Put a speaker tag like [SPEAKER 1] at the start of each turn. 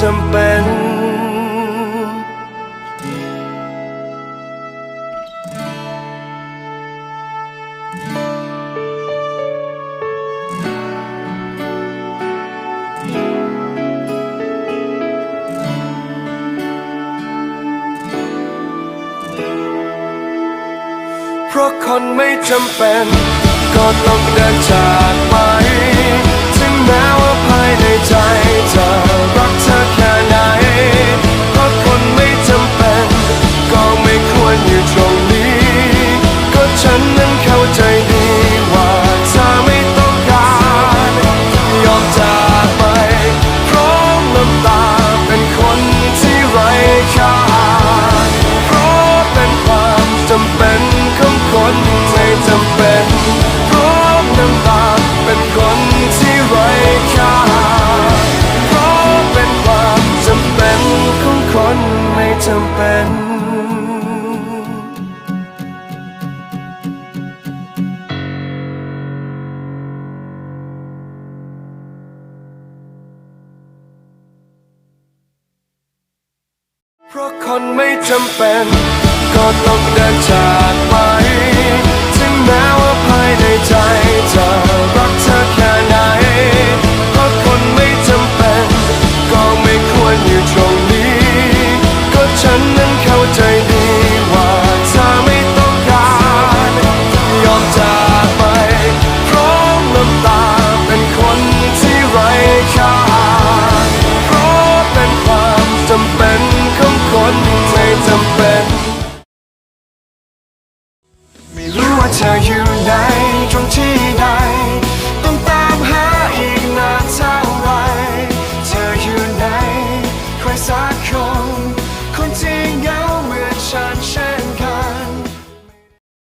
[SPEAKER 1] จำเป็น เพราะคนไม่จำเป็น ก็ต้องเดินจากไป ถึงแม้ว่าภายในใจ เพราะคนไม่จำเป็น ก็ต้องเดินจาก tell you now.